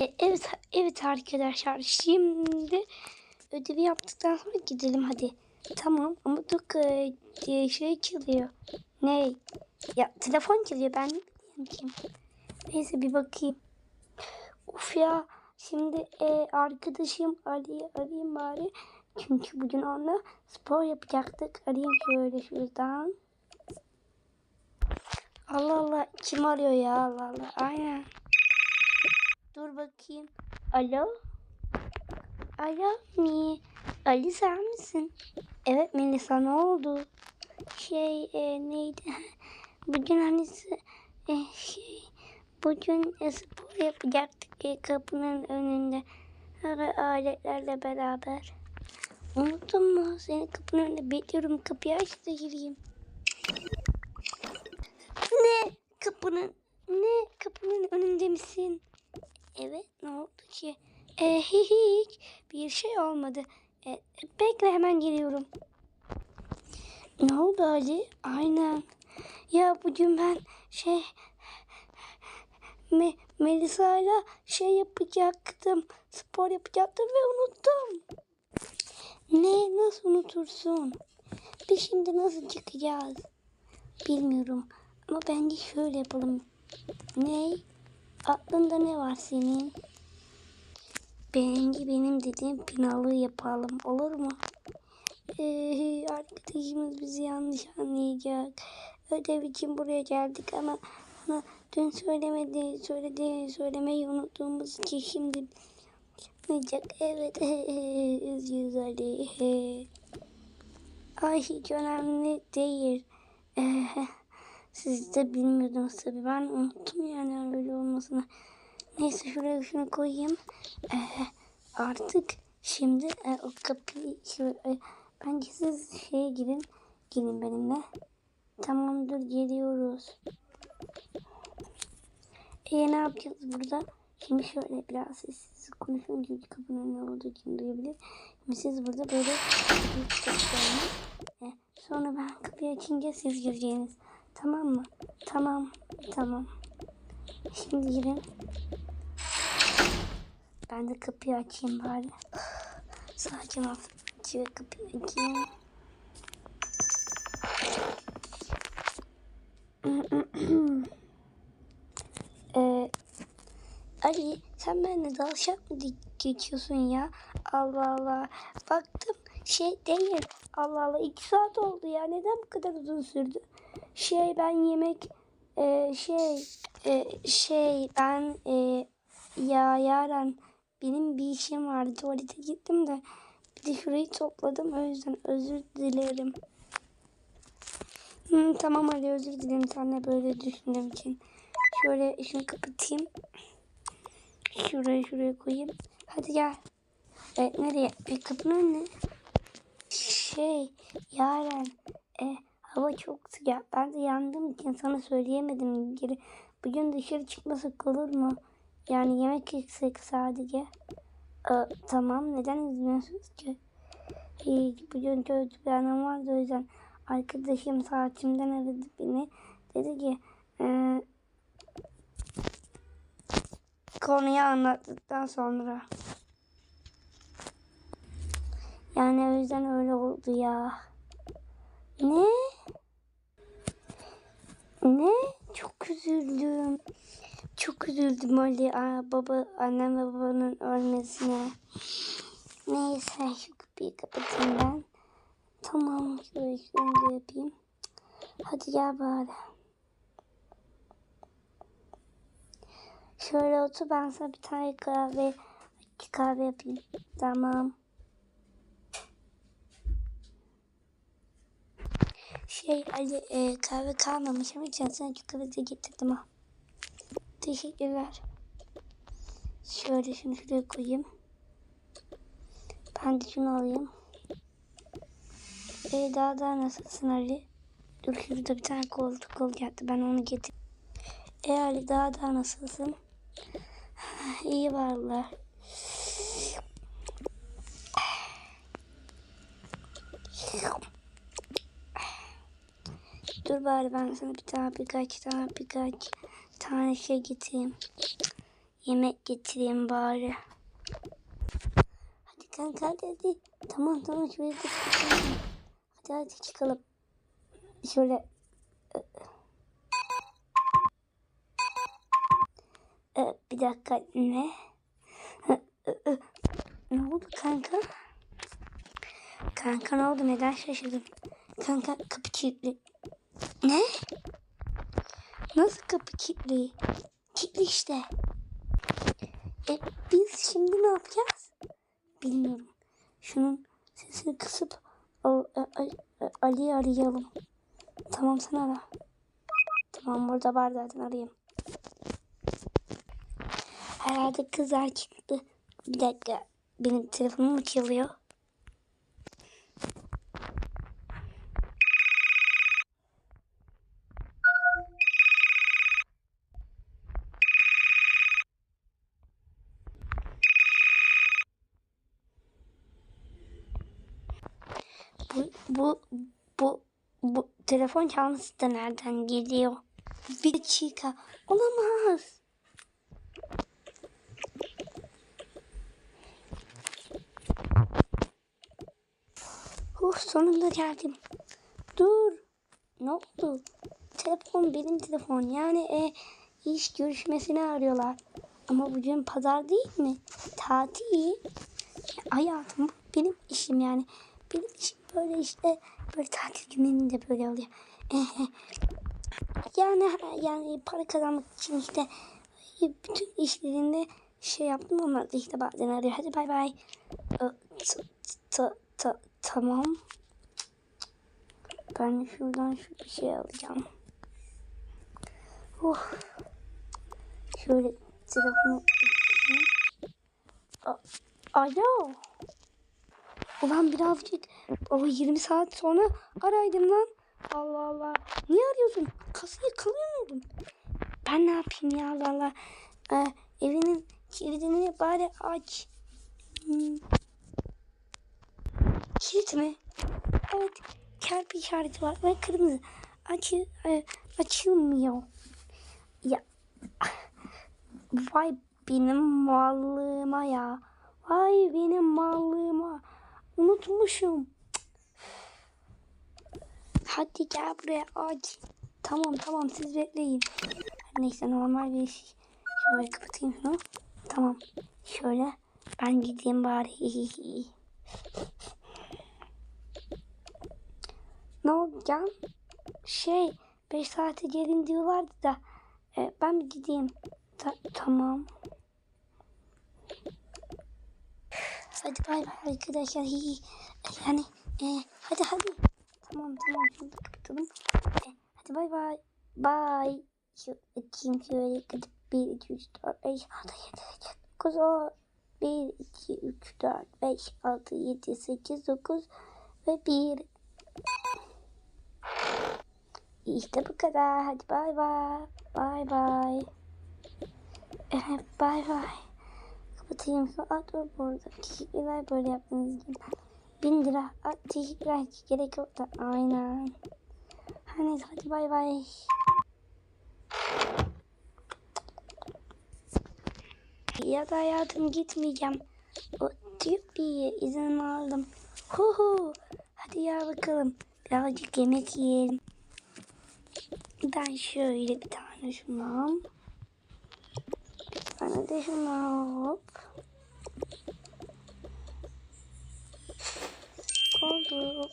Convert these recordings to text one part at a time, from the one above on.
E, evet, evet arkadaşlar. Şimdi ödevi yaptıktan sonra gidelim hadi. Tamam ama dur e, diye şey çalıyor. Ne? Ya telefon çalıyor ben ne bileyim. Neyse bir bakayım. Uf ya şimdi e, arkadaşım Ali'yi arayayım bari. Çünkü bugün onunla spor yapacaktık. Arayayım şöyle şuradan. Allah Allah kim arıyor ya Allah Allah. Aynen. Dur bakayım. Alo? Alo mi? Ali sen misin? Evet Melisa ne oldu? Şey e, neydi? Bugün hani e, şey bugün e, spor yapacaktık e, kapının önünde. Ara aletlerle beraber. Unuttun mu? Seni kapının önünde bekliyorum. Kapıyı aç da gireyim. Ne? Kapının ne? Kapının önünde misin? Evet ne oldu ki? E, hiç bir şey olmadı. E, bekle hemen geliyorum. Ne oldu Ali? Aynen. Ya bugün ben şey Me Melisa'yla şey yapacaktım. Spor yapacaktım ve unuttum. Ne? Nasıl unutursun? Biz şimdi nasıl çıkacağız? Bilmiyorum. Ama bence şöyle yapalım. Ne? Aklında ne var senin? Bence benim dediğim finalı yapalım. Olur mu? Ee, arkadaşımız bizi yanlış anlayacak. Ödev için buraya geldik ama ona dün söylemedi, söyledi, söylemeyi unuttuğumuz için şimdi yapmayacak. Evet, üzgünüz Ali. Ay hiç önemli değil. Ee, siz de bilmiyordunuz tabii. Ben unuttum yani öyle olmasını. Neyse şuraya şunu koyayım. Ee, artık şimdi e, o kapıyı e, bence siz şeye girin. Gelin benimle. Tamamdır geliyoruz. E ne yapacağız burada? Şimdi şöyle biraz sessiz konuşun çünkü kapının ne olduğu için duyabilir. Şimdi siz burada böyle. E, sonra ben kapıyı açınca siz gireceğiniz. Tamam mı? Tamam. Tamam. Şimdi girin. Ben de kapıyı açayım bari. Sakin ol. Şöyle kapıyı açayım. ee, Ali sen benimle dalışak mı geçiyorsun ya? Allah Allah. Baktım şey değil. Allah Allah iki saat oldu ya. Neden bu kadar uzun sürdü? Şey ben yemek e, şey e, şey ben e, ya Yaren benim bir işim vardı. Tuvalete gittim de bir de topladım. O yüzden özür dilerim. Hı, tamam Ali özür dilerim senle böyle düşündüğüm için. Şöyle şunu kapatayım. Şuraya şuraya koyayım. Hadi gel. E, nereye? E, kapının önüne. Şey Yaren e, hava çok sıcak. Ben de yandığım için sana söyleyemedim geri. Bugün dışarı çıkmasak olur mu? Yani yemek yesek sadece. E, tamam neden üzmüyorsunuz ki? Hiç bugün kötü bir anım vardı o yüzden. Arkadaşım saatimden aradı beni. Dedi ki e, konuyu anlattıktan sonra. Yani o yüzden öyle oldu ya. Ne? Ne? Çok üzüldüm. Çok üzüldüm Ali. Aa, baba, annem ve babanın ölmesine. Neyse şu kapıyı kapatayım ben. Tamam şöyle şunu yapayım. Hadi gel bari. Şöyle otur ben sana bir tane kahve, kahve yapayım. Tamam. Şey Ali e, kahve kalmamış ama kahve de getirdim ha. Teşekkürler. Şöyle şunu şuraya koyayım. Ben de şunu alayım. E, daha daha nasılsın Ali? Dur şurada bir tane koltuk kol geldi. Ben onu getir. E Ali daha daha nasılsın? İyi vallahi. Dur bari ben sana bir tane birkaç tane birkaç tane şey getireyim. yemek getireyim bari. Hadi kanka hadi hadi. Tamam tamam şöyle de. Hadi hadi çıkalım. Şöyle. Ee, bir dakika ne? Ne oldu kanka? Kanka ne oldu? Neden şaşırdın? Kanka kapı kilitli. Ne? Nasıl kapı kilitli? Kilitli işte. E, biz şimdi ne yapacağız? Bilmiyorum. Şunun sesini kısıp a, a- Ali'yi arayalım. Tamam sen ara. Tamam burada var zaten arayayım. Herhalde kızlar çıktı. Bir dakika. Benim telefonum mu çalıyor? Bu, bu, bu, bu telefon çalması da nereden geliyor? Bir dakika. Olamaz. Huh, sonunda geldim. Dur. Ne oldu? Telefon benim telefon. Yani e, iş görüşmesini arıyorlar. Ama bugün pazar değil mi? Tatil. Hayatım benim işim yani. Benim işim böyle işte böyle tatil günlerinde böyle oluyor. yani yani para kazanmak için işte bütün işlerinde şey yaptım onlar da işte bazen arıyor. Hadi bay bay. Tamam. Ben şuradan şu bir şey alacağım. Oh. Şöyle telefonu Alo. Ulan birazcık o 20 saat sonra araydım lan. Allah Allah. Niye arıyorsun? Kasayı kalıyor muydun? Ben ne yapayım ya Allah Allah. Ee, evinin kilidini bari aç. Hmm. Kilit mi? Evet. Kalp işareti var ve kırmızı. Aç, e, açılmıyor. Ya. Vay benim mallığıma ya. Vay benim mallığıma. Unutmuşum. Hadi gel buraya aç. Tamam tamam siz bekleyin. Neyse normal bir şey. Şöyle kapatayım şunu. Tamam. Şöyle ben gideyim bari. ne oldu? Şey 5 saate gelin diyorlardı da e, ben gideyim. Ta- tamam. Hadi bay bay arkadaşlar. Yani e, hadi hadi. Tamam tamam da kapatalım. E, hadi bay bay. Bay. Şu açayım şöyle gidip 1, 2, 3, 4, 5, 6, 7, 8, 9, 10. 1, 2, 3, 4, 5, 6, 7, 8, 9 ve 1. İşte bu kadar. Hadi bay bay. Bay bay. Evet bay bay. Kapatayım şu at dur burada. Teşekkürler böyle yaptığınız için. Bin lira. At teşekkürler. Gerek yok da. Aynen. Hani hadi bay bay. Ya da hayatım gitmeyeceğim. O tüpüye izin aldım. Hu hu. Hadi ya bakalım. Birazcık yemek yiyelim. Ben şöyle bir tane şundan. Bir tane de şundan hop. Oldu.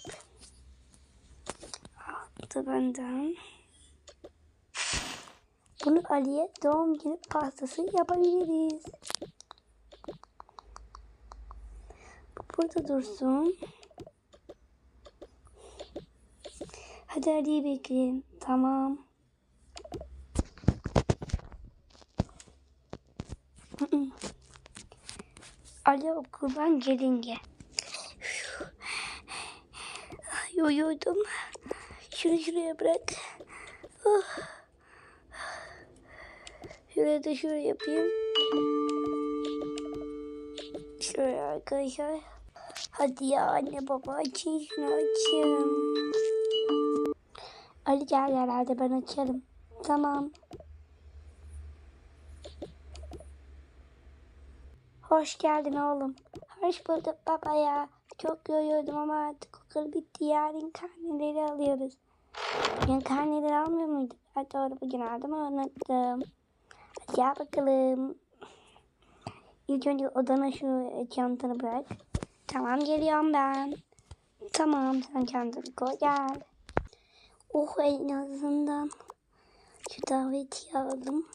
Aldı benden. Bunu Ali'ye doğum günü pastası yapabiliriz. Bu burada dursun. Hadi Ali'yi bekleyelim. Tamam. Ali okuldan gelince. Ay, Uyudum. Şunu şuraya bırak. Oh. Şuraya da şöyle yapayım. Şöyle arkadaşlar. Hadi ya anne baba açın şunu açın. Ali gel herhalde ben açarım. Tamam. Hoş geldin oğlum. Hoş bulduk baba ya. Çok yoyuyordum ama artık okul bitti. Yarın karneleri alıyoruz. Bugün karneleri almıyor muyduk? Ha, doğru bugün aldım ama unuttum. Hadi gel bakalım. İlk önce odana şu çantanı bırak. Tamam geliyorum ben. Tamam sen çantanı koy gel. Oh en azından şu davetiye aldım.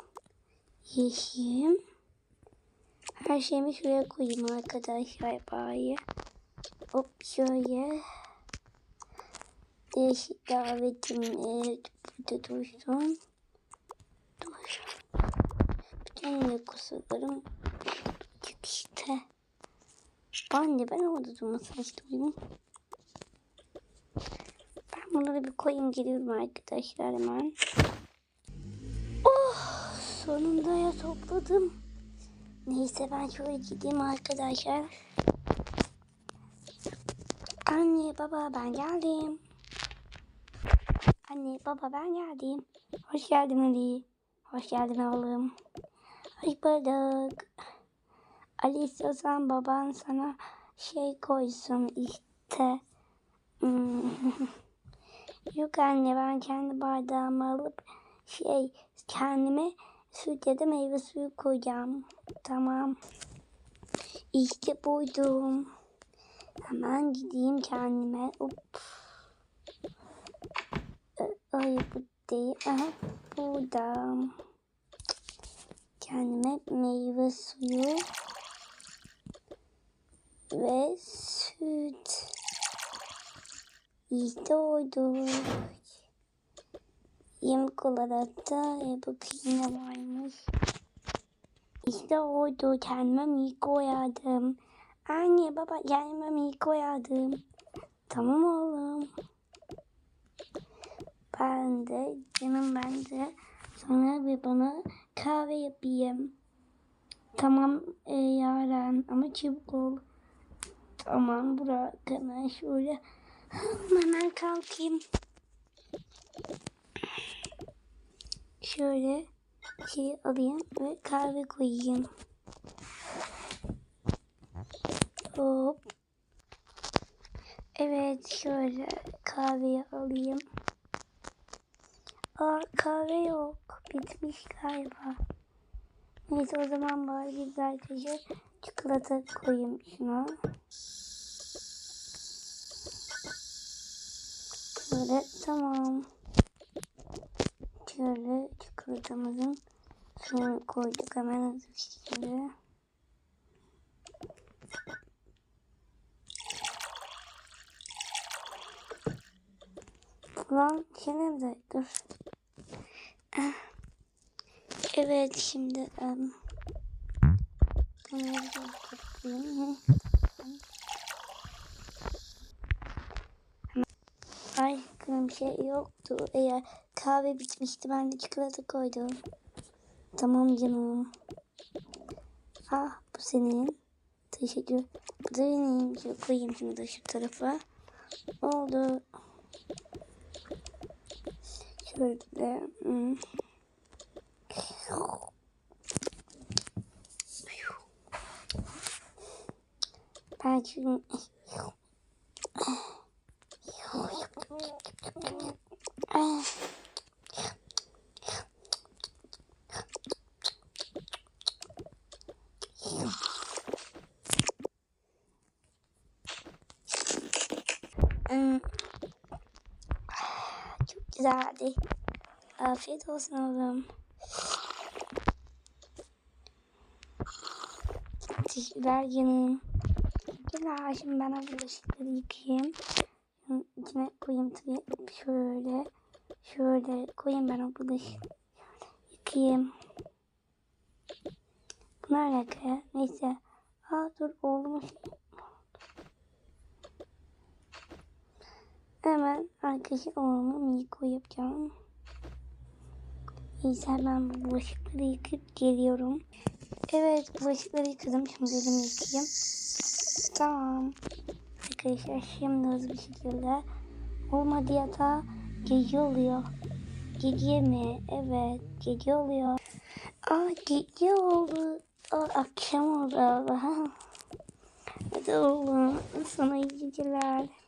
Yeşim. Her şeyimi şuraya koyayım arkadaşlar bari. Hop şöyle. Değişik davetim evet, burada dursun. Dur. Tane kusurlarım. Çık işte. Ben de ben orada durmasını istiyorum. Ben bunları bir koyayım geliyorum arkadaşlar hemen. Oh sonunda ya topladım. Neyse ben şöyle gideyim arkadaşlar. Anne baba ben geldim. Anne baba ben geldim. Hoş geldin Ali. Hoş geldin oğlum. Hoş bulduk. Ali istiyorsan baban sana şey koysun işte. Hmm. Yok anne ben kendi bardağımı alıp şey kendime süt ya da meyve suyu koyacağım. Tamam. İşte buydum. Hemen gideyim kendime. Up. Ee, Ay bu değil. Aha, burada. Kendime meyve suyu ve süt. İşte oydu. Yemek olarak da e, bakayım ne varmış. İşte oydu. Kendime mi koyadım. Anne baba kendime mi koyadım. Tamam oğlum. Ben de canım ben de sonra bir bana kahve yapayım. Tamam e, Yaren ama çabuk ol. Tamam Burak hemen şöyle hemen kalkayım. Şöyle şey alayım ve kahve koyayım. Hop. Evet şöyle kahveyi alayım. Aa kahve yok. Bitmiş galiba. Neyse o zaman bari güzelce çikolata koyayım şuna. Şöyle tamam. Şöyle çikolatamızın suyunu koyduk hemen hızlı şekilde. Lan yine de dur. Ah. Evet şimdi um. Ay bir şey yoktu. Eğer kahve bitmişti ben de çikolata koydum. Tamam canım. Ah bu senin. Teşekkür. Bu koyayım da şu tarafa. Oldu. Şöyle. Hmm. Ben şimdi güzeldi. Afiyet olsun oğlum. Teşekkürler canım. Güzel şimdi ben bulaşıkları yıkayayım. Şunun içine koyayım tabii. Şöyle. Şöyle koyayım ben o bulaşığı. Yıkayayım. Bu ne? Neyse. Aa dur oğlum. Hemen arkadaşı oğluma Miko yapacağım. Neyse ben bu bulaşıkları yıkayıp geliyorum. Evet bulaşıkları yıkadım. Şimdi elimi yıkayayım. Tamam. Arkadaşlar şimdi hızlı bir şekilde olmadı yatağa gece oluyor. Gece mi? Evet gece oluyor. Aa gece oldu. Aa, akşam oldu. Hadi oğlum sana iyi geceler.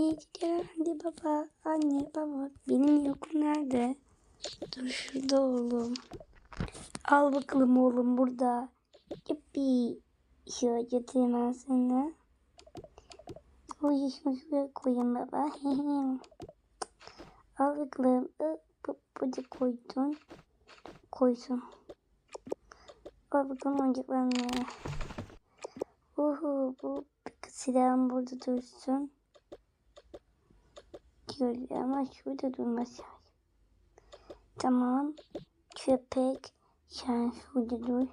İyi anne baba. Anne baba. Benim yokum nerede? Dur şurada oğlum. Al bakalım oğlum burada. Yuppi. Şöyle götüreyim ben seni. Yaşımı şuraya koyayım baba. Al bakalım. Bu da koydun. Koysun. Al bakalım oyuncaklarını. Uhu bu silahım burada dursun. Şöyle ama şurada durması lazım. Tamam. Köpek. Sen şurada dur.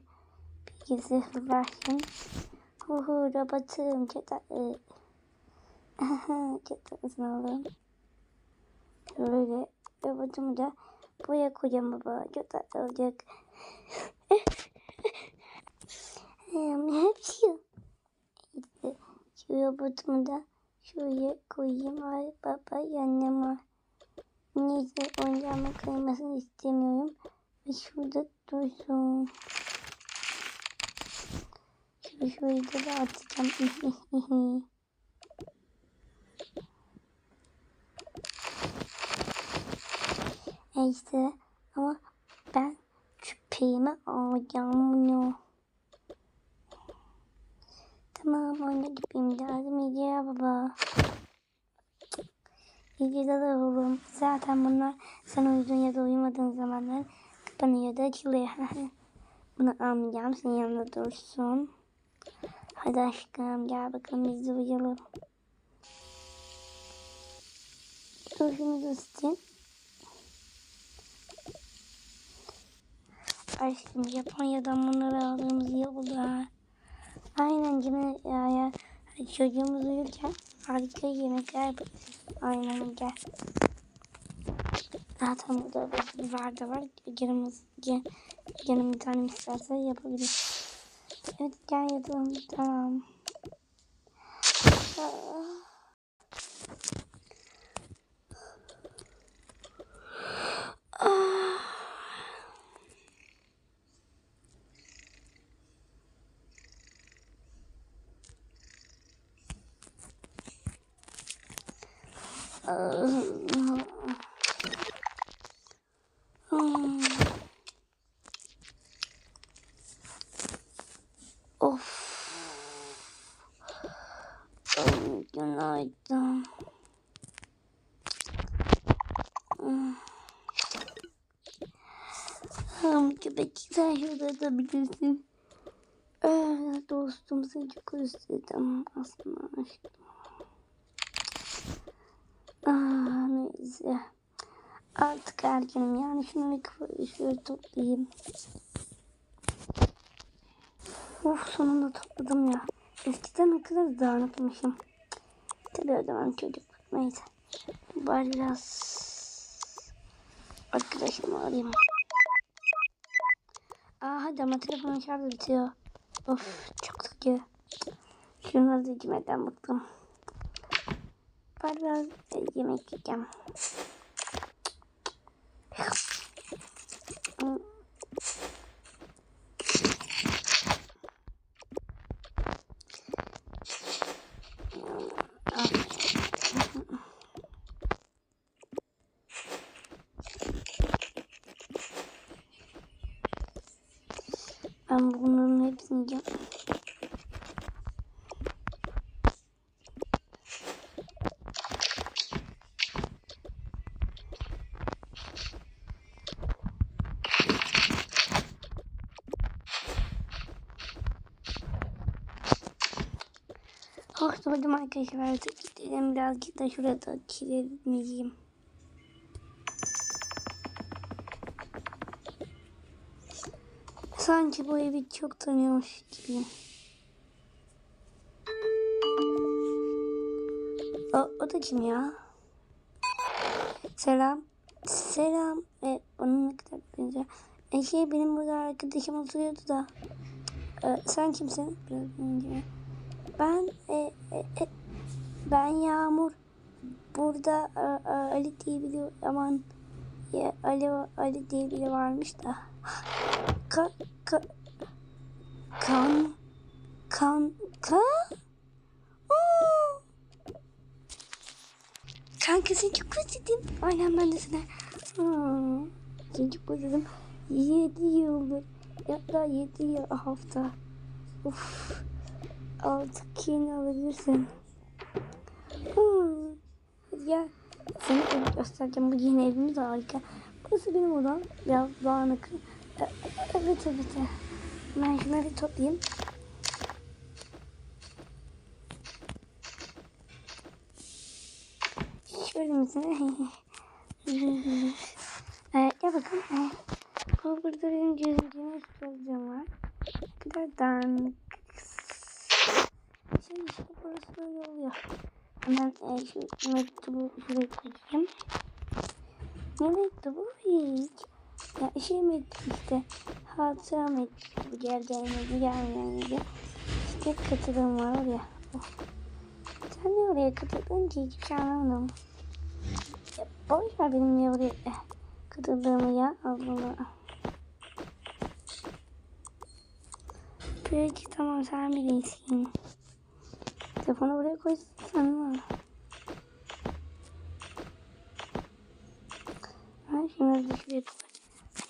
Bilgisi hırlaşın. Uhu robotum. Çok tatlı. Çok tatlısın oğlum. Böyle robotumu da buraya koyacağım baba. Çok tatlı olacak. Hepsi. İşte şu robotumu da şuraya koyayım. Ay baba yanıma. Neyse oyuncağımın kaymasını istemiyorum. Ve şurada dursun. Şu şurayı da atacağım. Neyse ama ben küpeğimi alacağım bunu. Tamam oyuna gitmem lazım. İyi geceler baba. İyi geceler oğlum. Zaten bunlar sen uyudun ya da uyumadığın zamanlar kapanıyor da açılıyor. bunu almayacağım. Senin yanında dursun. Hadi aşkım gel bakalım biz de uyuyalım. Uyumuzu ısıtayım. Aşkım Japonya'dan bunları aldığımız ha. Aynen yine ya, ya çocuğumuz uyurken harika yemekler yapıyoruz. Aynen gel. Zaten burada var da var. Canımız, can, canım bir tane isterse yapabilir. Evet gel yatalım tamam. Ah. Of. Günaydın. Köpek sen şurada da bilirsin. Ee, dostum seni çok özledim aslında aşkım. Ah, neyse. Artık erkenim yani şunu bir şöyle toplayayım. Of sonunda topladım ya. Eskiden ne kadar dağınıkmışım. Tabii o zaman çocuk. Neyse. Bari biraz arkadaşımı arayayım. Hadi ama telefonun şarjı bitiyor. Of çok sıkıyor. Şunları da yemekten bıktım. Biraz yemek yiyeceğim. Ben bunların hepsini yiyeceğim. Oh doydum arkadaşlar artık birazcık da şurada çilelim Sanki bu evi çok tanıyormuş gibi. O, o da kim ya? Selam. Selam. E, onun ne kadar benziyor. E, şey benim burada arkadaşım oturuyordu da. E, sen kimsin? Ben e, e, e, ben Yağmur. Burada e, e, Ali diye biliyor aman Ya Ali, Ali diye biri varmış da. Ka, ka, kan, kan, kan. Oo! Kanka seni çok özledim. Aynen ben de seni. Hmm, seni çok özledim. Yedi yıldır. Ya da yedi yıl hafta. Uf. Artık yeni alabilirsin. Hmm. Hadi. Seni göstereceğim. Bu yeni evimiz harika. Burası benim odam. Biraz dağınık. E- Evet evet. Ben şunları toplayayım. Şöyle evet, bakalım. Evet. Bu burada benim cüzdanım sözcüğüm var. Ne kadar dağınık. Şey işte burası böyle oluyor. Hemen e, şu mektubu şuraya koyayım. Ne mektubu hiç? Ya şey mektubu işte. Hatıra mektubu geleceğinizi gelmeyenizi. İşte katılım var oraya. Oh. Sen niye oraya katıldın ki hiçbir şey anlamadım. Ya boş ver benim niye oraya katıldığımı ya. Allah. Peki tamam sen bilirsin. Telefonu buraya koysana. Ben şunları da şuraya koy. Hadi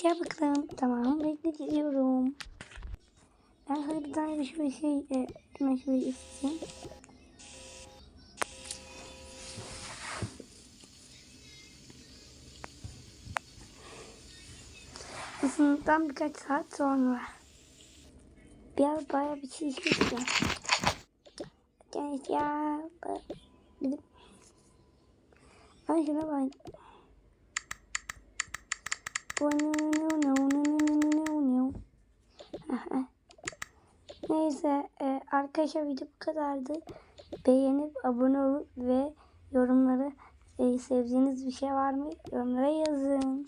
gel bakalım. Tamam bekletiyorum. Ben sana bir tane bir şöyle şey e, hemen şöyle isteyeyim. Isındıktan birkaç saat sonra. Biraz bayağı bir şey içmiştim. Genç ya. Gidip. Ay şuna bak. Neyse e, arkadaşlar video bu kadardı. Beğenip abone olup ve yorumları e, sevdiğiniz bir şey var mı yorumlara yazın.